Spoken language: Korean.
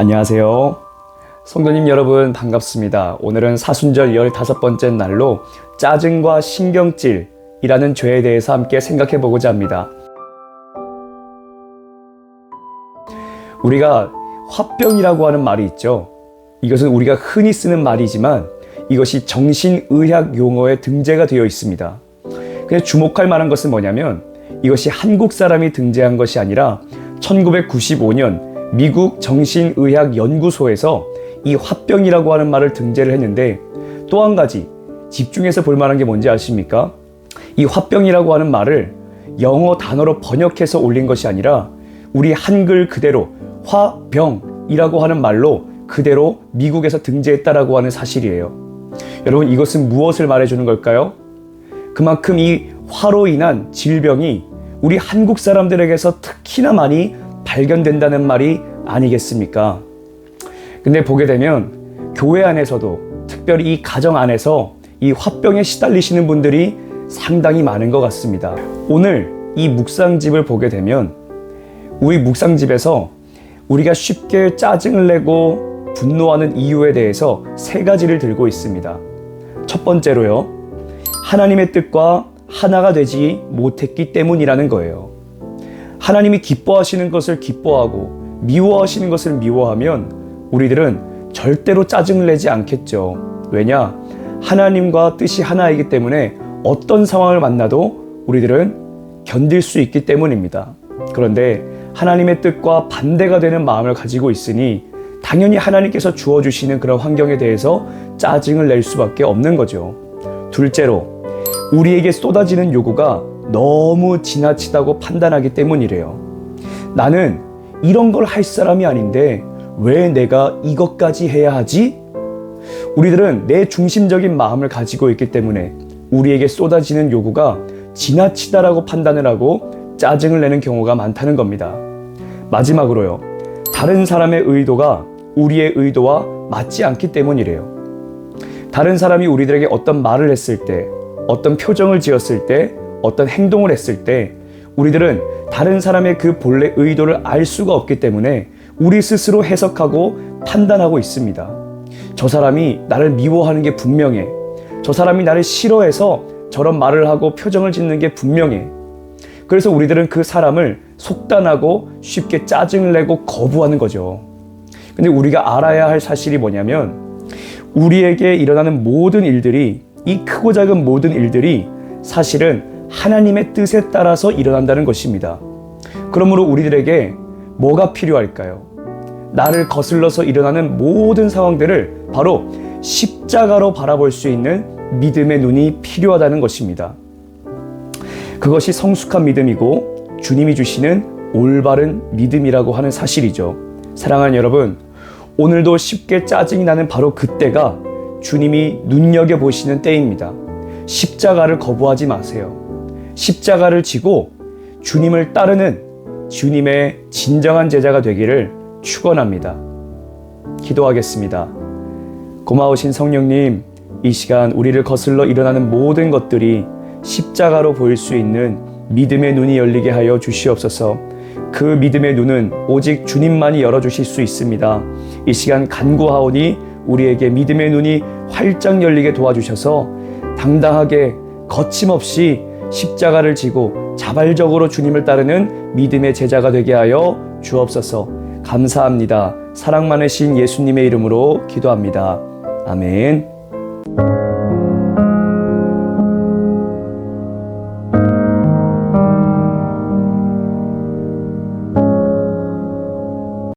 안녕하세요. 성도님 여러분 반갑습니다. 오늘은 사순절 15번째 날로 짜증과 신경질이라는 죄에 대해서 함께 생각해 보고자 합니다. 우리가 화병이라고 하는 말이 있죠. 이것은 우리가 흔히 쓰는 말이지만 이것이 정신의학 용어에 등재가 되어 있습니다. 근데 주목할 만한 것은 뭐냐면 이것이 한국 사람이 등재한 것이 아니라 1995년 미국 정신의학 연구소에서 이 화병이라고 하는 말을 등재를 했는데 또 한 가지 집중해서 볼 만한 게 뭔지 아십니까? 이 화병이라고 하는 말을 영어 단어로 번역해서 올린 것이 아니라 우리 한글 그대로 화병이라고 하는 말로 그대로 미국에서 등재했다라고 하는 사실이에요. 여러분 이것은 무엇을 말해주는 걸까요? 그만큼 이 화로 인한 질병이 우리 한국 사람들에게서 특히나 많이 발견된다는 말이 아니겠습니까? 근데 보게 되면 교회 안에서도 특별히 이 가정 안에서 이 화병에 시달리시는 분들이 상당히 많은 것 같습니다. 오늘 이 묵상집을 보게 되면 우리 묵상집에서 우리가 쉽게 짜증을 내고 분노하는 이유에 대해서 세 가지를 들고 있습니다. 첫 번째로요. 하나님의 뜻과 하나가 되지 못했기 때문이라는 거예요. 하나님이 기뻐하시는 것을 기뻐하고 미워하시는 것을 미워하면 우리들은 절대로 짜증을 내지 않겠죠. 왜냐? 하나님과 뜻이 하나이기 때문에 어떤 상황을 만나도 우리들은 견딜 수 있기 때문입니다. 그런데 하나님의 뜻과 반대가 되는 마음을 가지고 있으니 당연히 하나님께서 주어주시는 그런 환경에 대해서 짜증을 낼 수밖에 없는 거죠. 둘째로, 우리에게 쏟아지는 요구가 너무 지나치다고 판단하기 때문이래요. 나는 이런 걸 할 사람이 아닌데 왜 내가 이것까지 해야 하지? 우리들은 내 중심적인 마음을 가지고 있기 때문에 우리에게 쏟아지는 요구가 지나치다라고 판단을 하고 짜증을 내는 경우가 많다는 겁니다. 마지막으로요. 다른 사람의 의도가 우리의 의도와 맞지 않기 때문이래요. 다른 사람이 우리들에게 어떤 말을 했을 때, 어떤 표정을 지었을 때, 어떤 행동을 했을 때, 우리들은 다른 사람의 그 본래 의도를 알 수가 없기 때문에 우리 스스로 해석하고 판단하고 있습니다. 저 사람이 나를 미워하는 게 분명해. 저 사람이 나를 싫어해서 저런 말을 하고 표정을 짓는 게 분명해. 그래서 우리들은 그 사람을 속단하고 쉽게 짜증을 내고 거부하는 거죠. 근데 우리가 알아야 할 사실이 뭐냐면 우리에게 일어나는 모든 일들이 이 크고 작은 모든 일들이 사실은 하나님의 뜻에 따라서 일어난다는 것입니다. 그러므로 우리들에게 뭐가 필요할까요? 나를 거슬러서 일어나는 모든 상황들을 바로 십자가로 바라볼 수 있는 믿음의 눈이 필요하다는 것입니다. 그것이 성숙한 믿음이고 주님이 주시는 올바른 믿음이라고 하는 사실이죠. 사랑하는 여러분, 오늘도 쉽게 짜증이 나는 바로 그때가 주님이 눈여겨보시는 때입니다. 십자가를 거부하지 마세요. 십자가를 지고 주님을 따르는 주님의 진정한 제자가 되기를 축원합니다. 기도하겠습니다. 고마우신 성령님, 이 시간 우리를 거슬러 일어나는 모든 것들이 십자가로 보일 수 있는 믿음의 눈이 열리게 하여 주시옵소서. 그 믿음의 눈은 오직 주님만이 열어 주실 수 있습니다. 이 시간 간구하오니 우리에게 믿음의 눈이 활짝 열리게 도와주셔서 당당하게 거침없이 십자가를 지고 자발적으로 주님을 따르는 믿음의 제자가 되게 하여 주옵소서. 감사합니다. 사랑 많으신 예수님의 이름으로 기도합니다. 아멘.